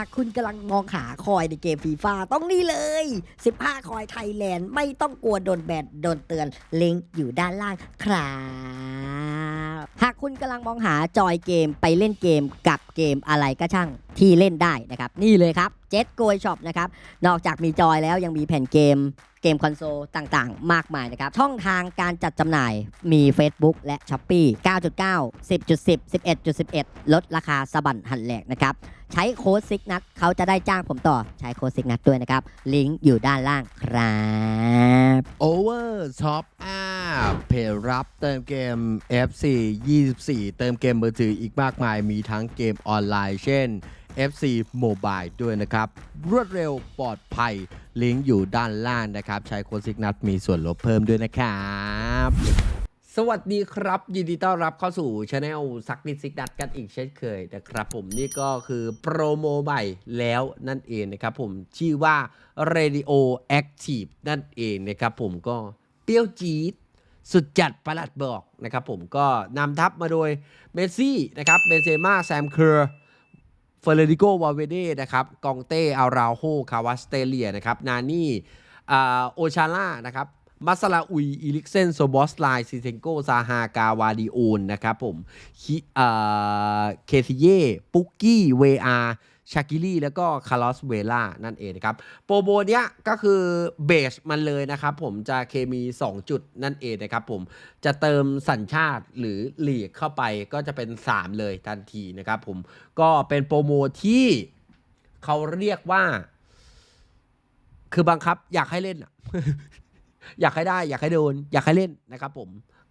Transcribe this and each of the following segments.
ากคุณกำลังมองหาคอยในเกมฟีฟ่าต้องนี่เลย 15 คอยไทยแลนด์ไม่ต้องกลัวโดนแบนโดนเตือนลิงก์อยู่ด้านล่างครับหากคุณกำลังมองหาจอยเกมไปเล่นเกมกับเกมอะไรก็ช่างที่เล่นได้นะครับ นี่เลยครับเจ็ t โกยช็อปนะครับ นอกจากมีจอยแล้วยังมีแผ่นเกม เกมคอนโซลต่างๆ มากมายนะครับ ช่องทางการจัดจำหน่ายมี Facebook และ s h อ p e e 9.9 10.10 11.11 ลดราคาสบันหันแหลกนะครับ ใช้โค้ดซิกนัทเขาจะได้จ้างผมต่อใช้โค้ดซิกนัทด้วยนะครับ ลิงก์อยู่ด้านล่างครับ Over Top App เพจรับเติมเกม FC 24 เติมเกมมือถืออีกมากมายมีทั้งเกมออนไลน์ เช่น FC Mobile ด้วยนะครับ รวดเร็วปลอดภัย ลิงก์อยู่ด้านล่างนะครับ ใช้โค้ดซิกนัทมีส่วนลดเพิ่มด้วยนะครับสวัสดีครับ ยินดีต้อนรับเข้าสู่ช anel ซักดิซิกดัดกันอีกเช่นเคยนะครับผมนี่ก็คือโปรโมใหม่แล้วนั่นเองนะครับผมชื่อว่า Radio Active นั่นเองนะครับผมก็เปรี้ยวจี๊ดสุดจัดประหลัดบอกนะครับผมก็นำทัพมาโดยเมสซี่นะครับเบนเซม่าแซมเคอร์ เฟอร์เรดิโกวาเวเดนะครับกองเต้อาราโฮคาวาสเตเลียนะครับนานี่อ่าโอชาล่านะครับมัสลาอุยอีลิกเซนโซบอสไลซิเซนโกซาฮากาวาดิโอนนะครับผมเคซิเย่ปุกกี้เวอาร ชากิลี่แล้วก็คาร์ลอสเวล่านั่นเองนะครับโปรโบเนี้ยก็คือเบสมันเลยนะครับผมจะเคมี 2 จุดนั่นเองนะครับผมจะเติมสัญชาติหรือหลีกเข้าไปก็จะเป็น 3 เลยทันทีนะครับผมก็เป็นโปรโมที่เขาเรียกว่า คือบังคับอยากให้เล่นอยากให้ได้ อยากให้โดน อยากให้เล่นนะครับผม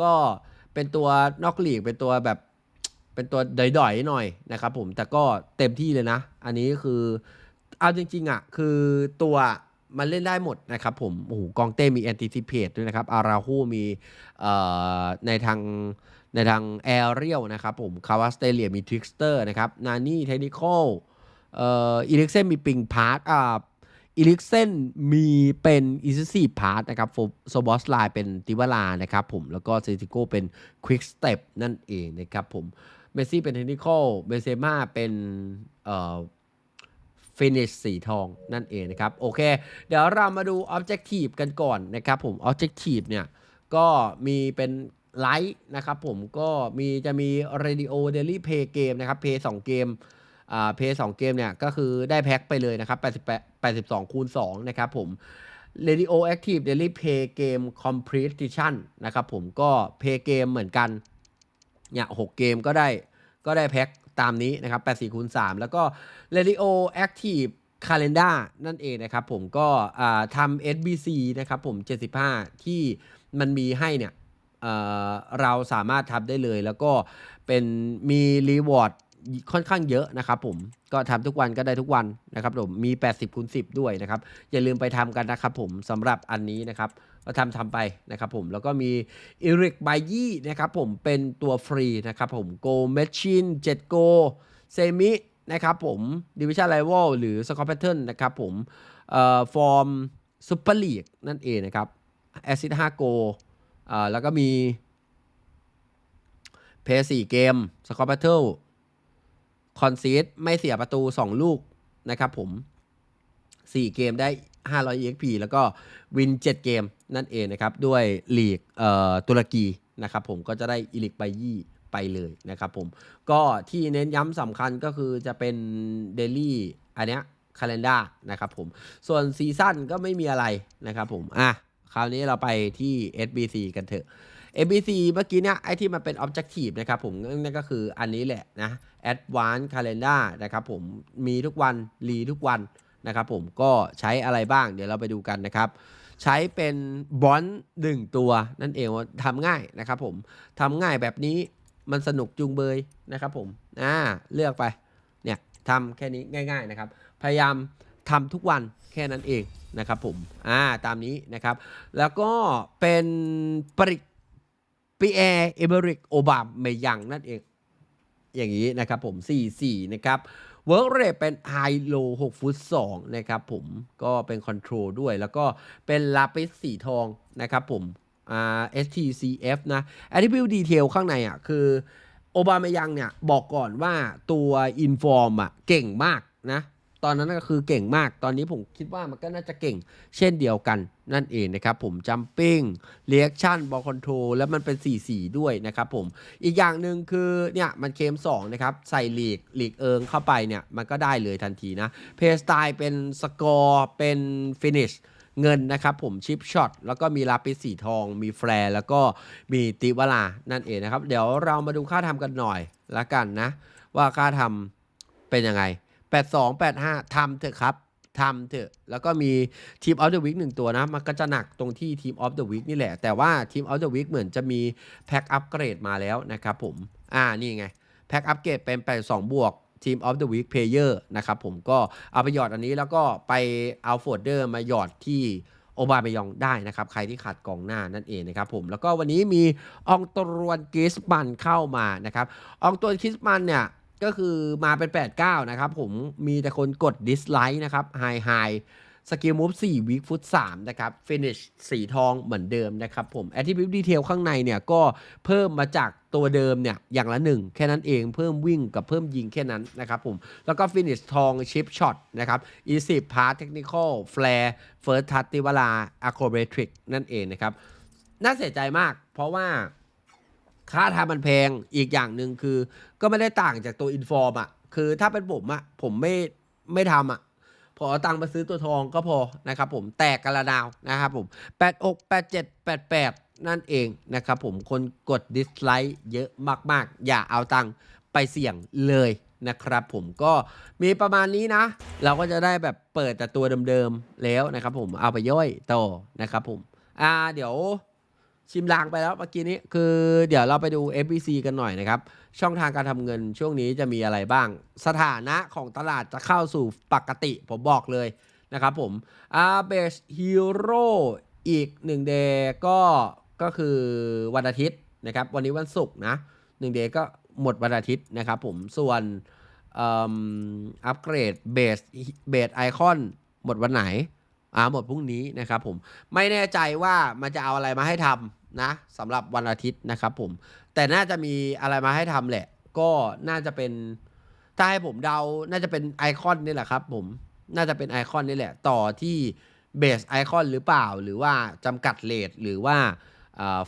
ก็เป็นตัวนอกหลีกเป็นตัวแบบ เป็นตัวดอยๆหน่อยนะครับผมแต่ก็เต็มที่เลยนะ อันนี้คือเอาจริงๆอะคือตัวมันเล่นได้หมดนะครับผมโอ้โหกองเต้มีแอนติซิเพตด้วยนะครับอาราฮูมีในทางในทางแอเรียลนะครับผมคาวาสเตเลียมีทริกสเตอร์นะครับนานี่เทคนิคอลเอ่ออีลิกเซนมีปิงพาร์ตอ่าอีลิกเซนมีเป็นอีซิซีพาร์ตนะครับโซบอสไลเป็นติวลานะครับผมแล้วก็เซติโกเป็นควิกสเต็ปนั่นเองนะครับผม เมสซี่เป็นเทคนิคอลเบเซม่าเป็นเอ่อฟินิชสีทองนั่นเองนะครับ โอเค เดี๋ยวเรามาดู Objective กันก่อนนะครับผม Objective เนี่ยก็มีเป็นไลท์นะครับผมก็มีจะมี Radio Daily Play Game นะครับ Play 2เกมอ่า Play 2เกมเนี่ยก็คือได้แพ็คไปเลยนะครับ88 82คูณ2นะครับผม Radio Active Daily Pay Game Completion นะครับผมก็ Play Game เหมือนกัน เนี่ยหกเกมก็ได้ก็ได้แพ็คตามนี้นะครับ84คูณ3แล้วก็ Radio Active Calendar นั่นเองนะครับผมก็ทำ SBC นะครับผม 75 ที่มันมีให้เนี่ยเเราสามารถทำได้เลย แล้วก็เป็นมีรีวอร์ดค่อนข้างเยอะนะครับผมก็ทำทุกวันก็ได้ทุกวันนะครับผมมี 80คูณ10 ด้วยนะครับ อย่าลืมไปทำกันนะครับผมสำหรับอันนี้นะครับ ก็ทำทำไปนะครับผมแล้วก็มีอิริกไบยี่นะครับผมเป็นตัวฟรีนะครับผมโกเมชินเจ็ดโกเซมินะครับผมดิวิชั่นไ i ว a l หรือสกอร์ p พ t เทิร์นนะครับผมเอ่อฟอร์มซูเปอร์ลีกนั่นเองนะครับแอซิด5โกเอ่อแล้วก็มีเพย์สี่เกมสกอร์ p พ t เทิลคอนซีดไม่เสียประตู 2 ลูกนะครับผม 4 เกมได้ 500 EXP แล้วก็วิน 7 เกมนั่นเองนะครับด้วยลีกเอ่อตุรกีนะครับผมก็จะได้อีลิกไบยี่ไปเลยนะครับผมก็ที่เน้นย้ำสำคัญก็คือจะเป็นเดลี่อันเนี้ยคาล endar นะครับผมส่วนซีซั่นก็ไม่มีอะไรนะครับผมอะคราวนี้เราไปที่ SBC กันเถอะ SBC เมื่อกี้เนี่ยไอที่มันเป็น Objective นะครับผมนั่นก็คืออันนี้แหละนะ Advanced Calendar นะครับผมมีทุกวันรีทุกวัน นะครับผมก็ใช้อะไรบ้างเดี๋ยวเราไปดูกันนะครับ ใช้เป็นบอนหนึ่งตัวนั่นเองว่าทำง่ายนะครับผมทำง่ายแบบนี้มันสนุกจุงเบยนะครับผมอ่าเลือกไปเนี่ยทำแค่นี้ง่าย ๆนะครับ พยายามทำทุกวันแค่นั้นเองนะครับผมอ่าตามนี้นะครับ แล้วก็เป็นปริปีแอร์เอเบริกโอบามเมยังนั่นเองอย่างนี้นะครับผม 4-4 นะครับ เวิร์กเรทเป็นไฮโล6ฟุต2นะครับผมก็เป็นคอนโทรลด้วย แล้วก็เป็นลาปิสสีทองนะครับผมอ่า STCF นะ Attribute Detail ข้างในอะคือโอบามายังเนี่ยบอกก่อนว่าตัวอินฟอร์มอะเก่งมากนะ ตอนนั้นก็คือเก่งมาก ตอนนี้ผมคิดว่ามันก็น่าจะเก่ง เช่นเดียวกันนั่นเองนะครับผมจัมปิ้งเรียกชั่นบอลคอนโทรแล้วมันเป็น 4-4 ด้วยนะครับผมอีกอย่างหนึ่งคือเนี่ยมันเคม2นะครับใส่หลีกหลีกเอิงเข้าไปเนี่ยมันก็ได้เลยทันทีนะเพย์สไตล์เป็นสกอร์เป็นฟินิชเงินนะครับผมชิปช็อตแล้วก็มีลาปิสสีทอง มีแฟร์แล้วก็มีติวลานั่นเองนะครับ เดี๋ยวเรามาดูค่าทำกันหน่อยละกันนะ ว่าค่าทำเป็นยังไง 82 85ทำเถอะครับทำเถอะ แล้วก็มีทีมออฟเดอะวิกหนึ่งตัวนะ มันก็จะหนักตรงที่ทีมออฟเดอะวิกนี่แหละ แต่ว่าทีมออฟเดอะวิกเหมือนจะมีแพ็คอัปเกรดมาแล้วนะครับผม อ่า นี่ไง แพ็คอัปเกรดเป็น 82 บวกทีมออฟเดอะวีคเพลเยอร์นะครับผมก็เอาไปหยอดอันนี้แล้วก็ไปเอาโฟลเดอร์มาหยอดที่โอบาเมยองได้นะครับ ใครที่ขาดกองหน้านั่นเองนะครับผมแล้วก็วันนี้มีองตรวนกิสมันเข้ามานะครับอองตรวนกิสมันเนี่ย ก็คือมาเป็น 8-9 นะครับ ผมมีแต่คนกดดิสไลค์นะครับไฮไฮสกิลมูฟ4วิกฟุต3นะครับฟินิชสีทองเหมือนเดิมนะครับผมแอ t ทิ u ิ e ดีเทลข้างในเนี่ยก็เพิ่มมาจากตัวเดิมเนี่ยอย่างละหนึ่งแค่นั้นเองเพิ่มวิ่งกับเพิ่มยิงแค่นั้นนะครับผมแล้วก็ฟินิชทองชิปช็อตนะครับอีสิบพาร์ทเทคนิคอลแฟร์เฟิร์สทัตติวลาอะโครเบทริกนั่นเองนะครับ น่าเสียใจมากเพราะว่า ค่าทำมันแพงอีกอย่างหนึ่งคือ ก็ไม่ได้ต่างจากตัวอินฟอร์มอะคือถ้าเป็นผมอะผมไม่ไม่ทำอะพอเอาตังค์มาซื้อตัวทองก็พอนะครับผมแตกกระดาวนะครับผม8อก8 7 8 8 นั่นเองนะครับผมคนกดดิสไลค์เยอะมากๆ อย่าเอาตังค์ไปเสี่ยงเลยนะครับผมก็มีประมาณนี้นะ เราก็จะได้แบบเปิดแต่ตัวเดิมๆแล้วนะครับผมเอาไปย่อยต่อนะครับผมอ่าเดี๋ยว ชิมลางไปแล้วเมื่อกี้นี้คือเดี๋ยวเราไปดู FBC กันหน่อยนะครับ ช่องทางการทำเงินช่วงนี้จะมีอะไรบ้าง สถานะของตลาดจะเข้าสู่ปกติ ผมบอกเลยนะครับผมอาเบสฮีโร่อีกหนึ่งเดย์ก็ก็คือวันอาทิตย์นะครับ วันนี้วันศุกร์นะหนึ่งเดย์ก็หมดวันอาทิตย์นะครับผมส่วนอัปเกรดเบสเบสไอคอนหมดวันไหน อ่าหมดพรุ่งนี้นะครับผมไม่แน่ใจว่ามันจะเอาอะไรมาให้ทำนะสำหรับวันอาทิตย์นะครับผมแต่น่าจะมีอะไรมาให้ทำแหละ ก็น่าจะเป็นถ้าให้ผมเดาน่าจะเป็นไอคอนนี่แหละครับผมน่าจะเป็นไอคอนนี่แหละ ต่อที่เบสไอคอนหรือเปล่า หรือว่าจำกัดเลทหรือว่า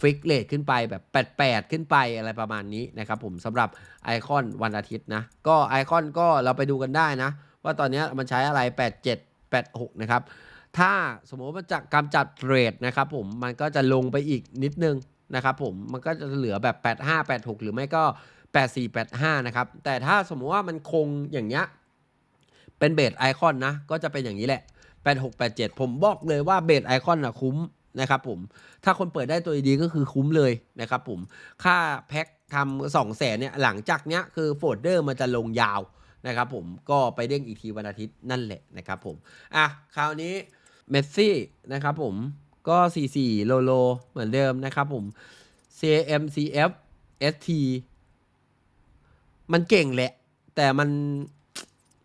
ฟิกเลทขึ้นไปแบบ 88 ขึ้นไปอะไรประมาณนี้นะครับผมสำหรับไอคอนวันอาทิตย์นะ ก็ไอคอนก็เราไปดูกันได้นะ ว่าตอนนี้มันใช้อะไร 87 86 นะครับ ถ้าสมมติว่ามันจะกำจัดเรทนะครับผมมันก็จะลงไปอีกนิดนึงนะครับผมมันก็จะเหลือแบบ 85 86 หรือไม่ก็ 84 85 นะครับ แต่ถ้าสมมุติว่ามันคงอย่างเงี้ยเป็นเบสไอคอนนะ ก็จะเป็นอย่างนี้แหละ 86 87 ผมบอกเลยว่าเบสไอคอนนะคุ้มนะครับผม ถ้าคนเปิดได้ตัวดีก็คือคุ้มเลยนะครับผม ค่าแพ็คทำสองแสนเนี่ยหลังจากเนี้ยคือโฟลเดอร์มันจะลงยาวนะครับผมก็ไปเด้งอีกทีวันอาทิตย์นั่นแหละนะครับผม อะ คราวนี้ เมสซี่นะครับผมก็ 44 โลโล เหมือนเดิมนะครับผม CMCF ST มันเก่งแหละ แต่มัน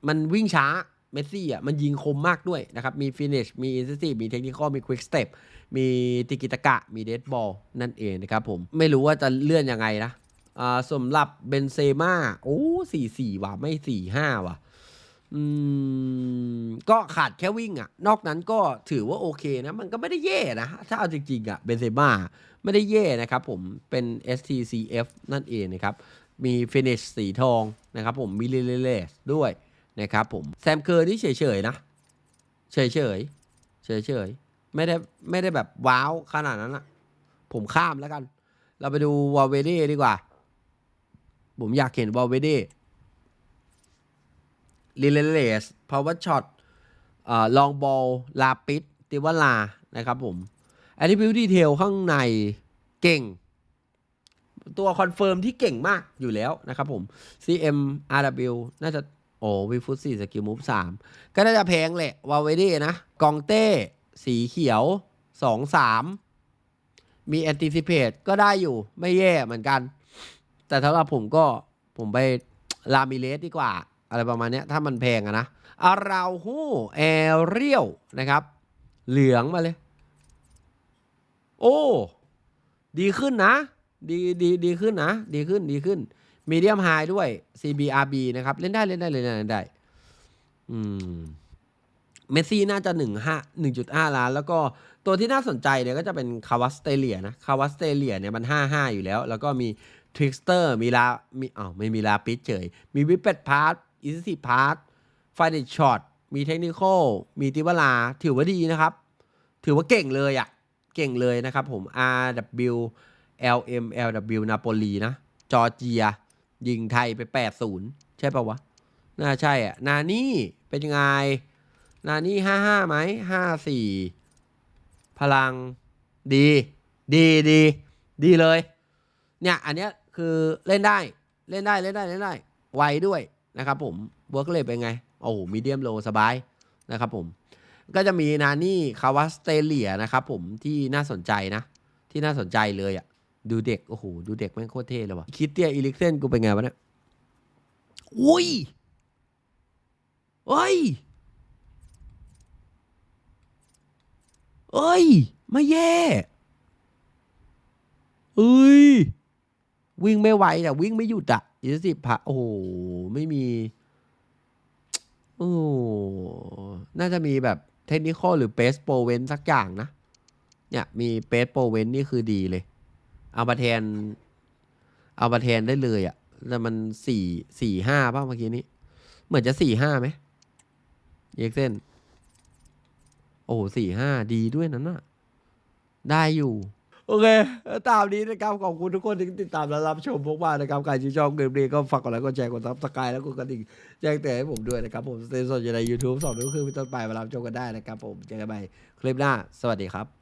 มันวิ่งช้าเมสซี่อะมันยิงคมมากด้วยนะครับ มีฟินิชมีอินซิมีเทคนิคอลมีควิกสเต็ปมีติกิตะกะ มีเดดบอลนั่นเองนะครับผม ไม่รู้ว่าจะเลื่อนยังไงนะอ่าสำหรับเบนเซม่าโอ้สี่สี่ว่ะ ไม่สี่ห้าว่ะ อืมก็ขาดแค่วิ่งอะ่ะ นอกนั้นก็ถือว่าโอเคนะ มันก็ไม่ได้แย่นะ ถ้าเอาจริงๆอะ่ะเบนเซม่าไม่ได้แย่นะครับผมเป็น STCF นั่นเองนะครับ มีฟินิชสีทองนะครับผมมีเลเลสด้วยนะครับผมแซมเกอร์นี่เฉยๆนะ เฉยๆ เฉยๆ ไม่ได้ไม่ได้แบบว้าวขนาดนั้นอะผมข้ามแล้วกัน เราไปดูวอลเวเดดีกว่า ผมอยากเห็นวอลเวเด ลิเลเลสพาวเวอร์ช็อตลองบอลลาปิดติวลานะครับผม a t t r i b u t e detail ข้างในเก่ง ตัวคอนเฟิร์มที่เก่งมากอยู่แล้วนะครับผม CM RW น่าจะ โอ้วีฟุตสี่สกิลมูฟสามก็น่าจะแพงแหละวาเวดี้นะ กองเต้ สีเขียวสองสามมี anticipate ก็ได้อยู่ไม่แย่เหมือนกัน แต่สำหรับผมก็ผมไปลามิเลสดีกว่า อะไรประมาณนี้ถ้ามันแพงอะนะอาราฮูแอเรียลนะครับ เหลืองมาเลย โอ้ ดีขึ้นนะ ดีดีดีขึ้นนะ ดีขึ้นดีขึ้นมีเดียมไฮด้วย CBRB นะครับ เล่นได้เล่นได้เล่นได้เล่นได้อืมเมสซี่น่าจะหนึ่งห้าหนึ่งจุดห้าล้าน แล้วก็ตัวที่น่าสนใจเนี่ยก็จะเป็นคาวาสเตเลียนะคาวาสเตเลียเนี่ยมันห้าห้าอยู่แล้ว แล้วก็มีทริกสเตอร์มีลามีอ๋อไม่มีลาปิดเฉย มีวิปเป็ดพาร์ต อิสซีพาร์ตไฟเดช็อตมีเทคนิคอลมีติวลาถือว่าดีนะครับ ถือว่าเก่งเลยอะ่ะ เก่งเลยนะครับผม RW LM LW นาโปลีนะ จอร์เจีย ยิงไทยไป 8-0 ใช่ปะวะ น่าใช่อะ นานี่เป็นยังไง นานี่ห้าห้าไหมห้าสี่พลังดี ดีดีดีเลย เนี่ย อันเนี้ยคือเล่นได้ เล่นได้ เล่นได้ เล่นได้ ไวด้วย นะครับผมเวิร์กเลยเป็นไง โอ้โหมีเดียมโลสบายนะครับผม ก็จะมีนานี่คาวาสเตเลียนะครับผมที่น่าสนใจนะ ที่น่าสนใจเลยอะ่ะ ดูเด็ก โอ้โห ดูเด็กแม่งโคตรเท่เลยว่ะคิดเตียอีลิกเซนกูเป็นไงวะเนี่ยอุ้ยเอ้ยเอ้ย ไม่แย่เอ้ย วิ่งไม่ไหวแต่วิ่งไม่หยุดอะ ยี่สิบพะโอ้โหไม่มีโอ้น่าจะมีแบบเทคนิคอหรือเปสโปรเวนสักอย่างนะ เนี่ยมีเปสโปรเวนนี่คือดีเลย เอามาแทน เอามาแทนได้เลยอะ่ะแต่มันสี่สี่ห้าป่ะเมื่อกี้นี้ เหมือนจะสี่ห้าไหมเอกเซนโอ้สี่ห้าดีด้วยนั้นน่ะ ได้อยู่ โอเค ตามนี้นะครับ ขอบคุณทุกคนที่ติดตามและรับชมพวกมานะครับใครที่ชอบเกมนี้ก็ฝากกดไลค์กดแชร์กดซับสไครต์แล้วกดกระดิ่งแจ้งเตือนให้ผมด้วยนะครับ ผมสเตนสดอยู่ในยูทูบสองนิ้วคือเป็นต้นไปมารับชมกันได้นะครับ ผมเจอกันใหม่คลิปหน้า สวัสดีครับ